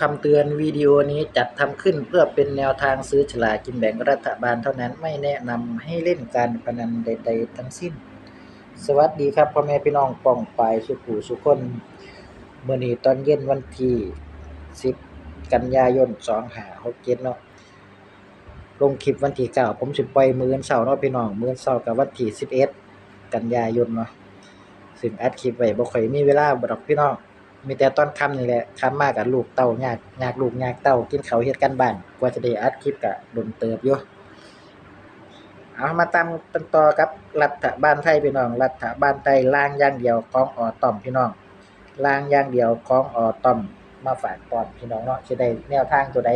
คำเตือนวิดีโอนี้จัดทำขึ้นเพื่อเป็นแนวทางซื้อฉลากินแบ่งรัฐบาลเท่านั้นไม่แนะนำให้เล่นการพนันใด ๆ ทั้งสิ้น สวัสดีครับพ่อแม่พี่น้องป้องปายสุขุสุคนเมื้อนี้ตอนเย็นวันที่10 กันยายน2567เนาะลงคลิปวันที่9ผมสิปล่อยมือนเสาร์เนาะพี่น้องมือนเสาร์กับวันที่11 กันยายนเนาะซึ่งอัดคลิปไว้บ่ค่อยมีเวลาบ่ดอกพี่น้อง มีแต่ตอนค่ำนี่แหละค่ำมากกับลูกเต้ายากยากลูกยากเต้ากินเขาเฮ็ดกันบ้านกว่าจะได้อัดคลิปก็โดนเติบอยู่เอามาตามกันต่อกับรัฐบาลไทยพี่น้อง รัฐบาลไทยล่างย่างเดียวของออตอมพี่น้องล่างย่างเดียวของออตอมมาฝากตอนพี่น้องเนาะสิได้แนวทางตัวใด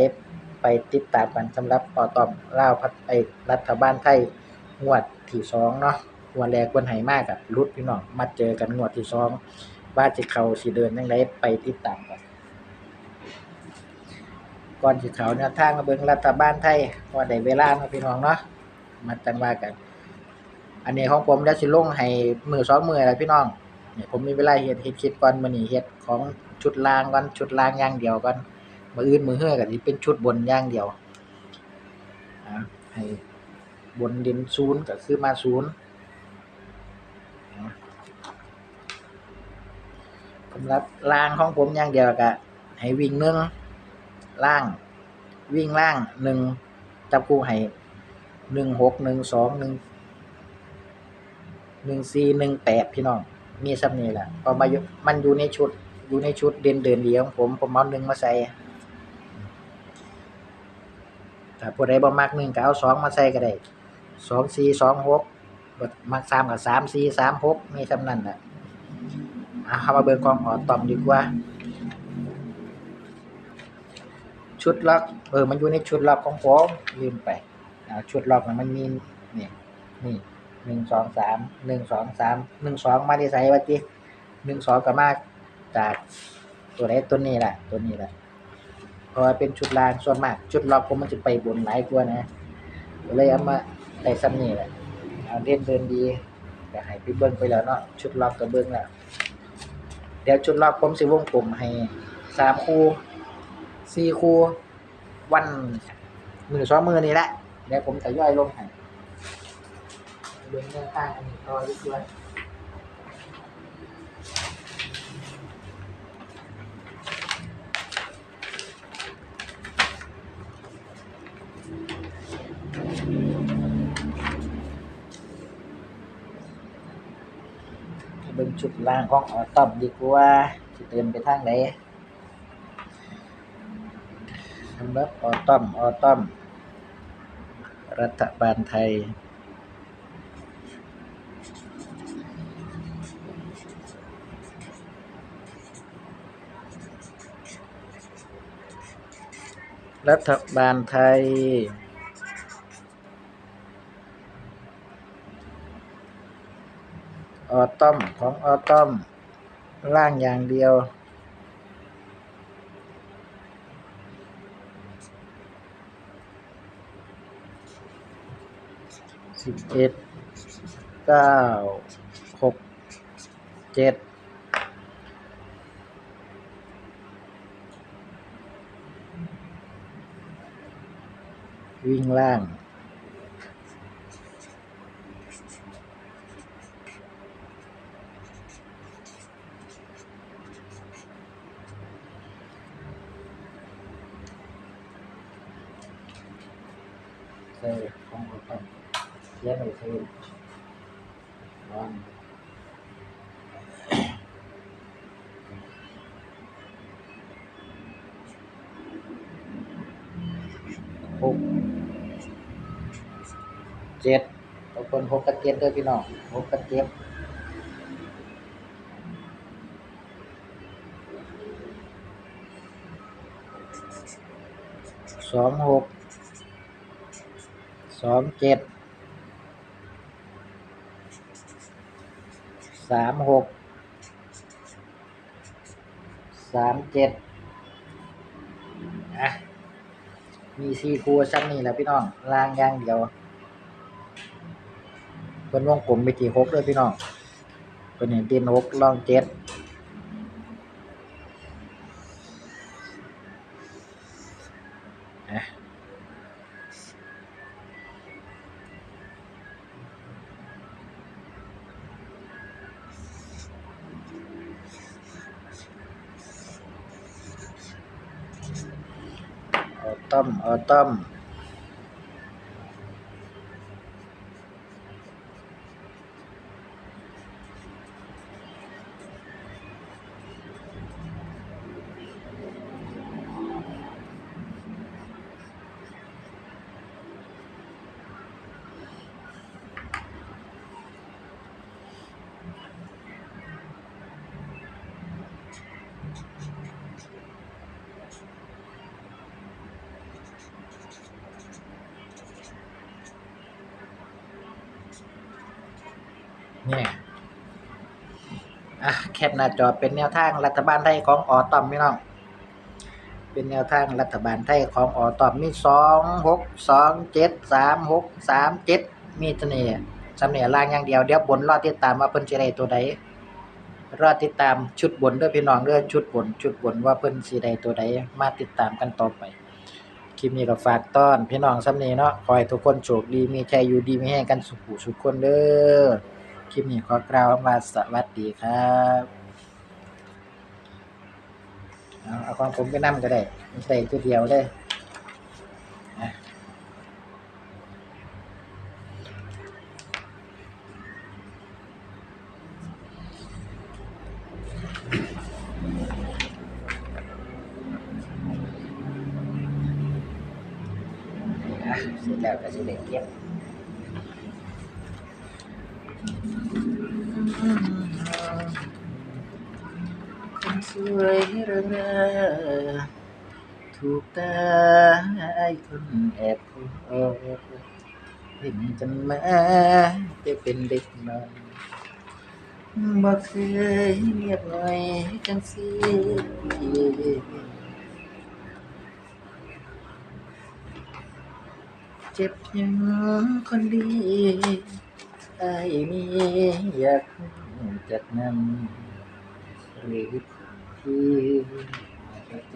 ไปติดตามกันสำหรับออตอมล่าวพัฒไอรัฐบาลไทยงวดที่สองเนาะงวดแรกเพิ่นให้มากอะรุดพี่น้องมาเจอกันงวดที่สอง ว่าสิเขาสิเดินจังไดไปติดตามกันก่อนสิเขาแนวทางมาเบิ่งรัฐบาลไทยว่าได้เวลาเนาะพี่น้องเนาะมาจังว่ากัน อันนี้ของผมแล้วสิลงให้มือสองมือแล้วพี่น้องเนี่ยผมมีเวลาเฮ็ดเฮ็ดคลิปก่อนมื้อนี้เฮ็ดของชุดลางก่อนชุดลางอย่างเดียวก่อนมื้ออื่นมื้อเฮือก็สิเป็นชุดบนอย่างเดียวอ่าให้บนเด่นศูนย์ก็คือมาศูนย์ สำห รับล่างของผมอย่างเดียวก็ให้วิ่งหนึ่งล่าง วิ่งล่างหนึ่งจับคู่ให้หนึ่งหกหนึ่งสองหนึ่งหนึ่งสี่หนึ่งแปดพี่น้องมีซ้ำนี่แหละพอมามันอยู่ในชุด อยู่ในชุดเด่นเดินเดียวของผมผมเอาหนึ่งมาใส่ถ้าผู้ใดบ่มักหนึ่งก็เอาสองมาใส่ก็ได้สองสี่สองหกมักสามกับสามสี่สามหกมีซ้ำนั่นแหละ อะเข้ามาเบิ่งกองออตอมดีกว่า ชุดล็อกเออมันอยู่ในชุดล็อกของผมลืมไปอ่าชุดล็อกน่ะมันมีนี่นี่หนึ่งสองสามหนึ่งสองสามหนึ่งสองมาที่ใส่ว่าติหนึ่งสองก็มาจากตัวไหนตัวนี้แหละตัวนี้แหละเพราะว่าเป็นชุดลางส่วนมาก ชุดล็อกผมมันจะไปบนหลายกว่านะเลยเอามาได้ซ้ำนี่แหละเอาเล่นเดินดีก็ให้พี่เบิ้งไปแล้วเนาะชุดล็อกก็เบิ้งแล้ว ดี๋ยวจุดรอบผมสิวงกลมให้สามคูสี่คูวันมือสองมือนี่แหละเดี๋ยวผมจะย่อยลงให้เบิ่งเรื่องตั้งอันนี้ต่อดีกว่า ชุดล่างของออตอมดีกว่าสิเติมไปทางไหนสำหรับออตอมออตอม รัฐบาลไทยรัฐบาลไทย ออ ตอมของออตอมล่างอย่างเดียวสิบเอ็ดเก้าหกเจ็ดวิ่งล่าง ใส่ของออตอมเขียนไว้ใส่วางหกเจ็ดบางคนหกกับเจ็ดเด้อพี่น้องหกกับเจ็ดสองหก สองเจ็ดสามหกสามเจ็ดอะมีซีคูชั้นนี่แหละพี่น้องล่างย่างเดียวเป็นวงกลมไปที่หกเลยพี่น้องเป็นเห็นตีนหกล่องเจ็ด ต้อมออต้อม นี่ยอะแคปหน้าจอเป็นแนวทางรัฐบาลไทยของออตอมพี่น้อง เป็นแนวทางรัฐบาลไทยของออตอมมีสองหกสองเจ็ดสามหกสามเจ็ดมีเท่านี้สำเนียล่างอย่างเดียวเดี๋ยวบนรอติดตามว่าเพิ่นสิได้ตัวใดรอติดตามชุดบนด้อพี่น้องเด้อชุดบน ชุดบนว่าเพิ่นสิได้ตัวใดมาติดตามกันต่อไปคลิปนี้ก็ฝากต้อน พี่น้องซ้ำนี้เนาะขอให้ทุกคนโชคดีมีใจอยู่ดีมีแห้งกันสุขสุขคนเด้อ คลิปนี้ขอกล่าวว่าสวัสดีครับเอาเอาของผมไปนั่งก็ได้ไม่ใช่ตัวเดียวเลยอะเสร็จแล้วก็จะได้เก็บ คนสวยรื่องราถูกตาไอ้คนแอบพอเห็นจนมาจะเป็นเด็กน้อยบ่เคยเรียบง่อยจังสิเจ็บยังคนดีไอ้มีอยากจักนำหรือ ที่ประจ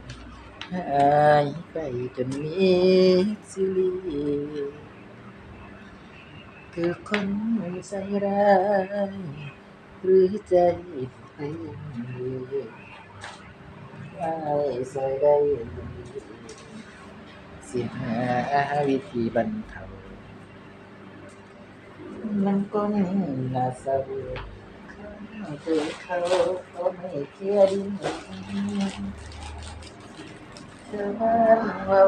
ำหายไปจนมีสิลีคือคนใจร้ายหรือใจเป็นว่าใส่ได้สิหาวิธีบรรเทามันก็น่าเศร้า คือเขาเขาไม่เชื่อดีเธอบ้านเรา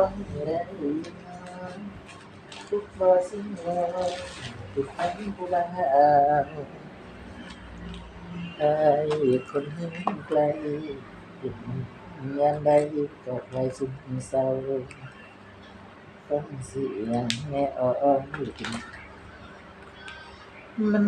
ได้ทุกบ่อสิ่งทุกพันผู้บ่าวไอ้คนหึงไกลงานใดก็ไว้สุขเศร้าฟังเสียงแม่อ้อนอยู่ ที่มัน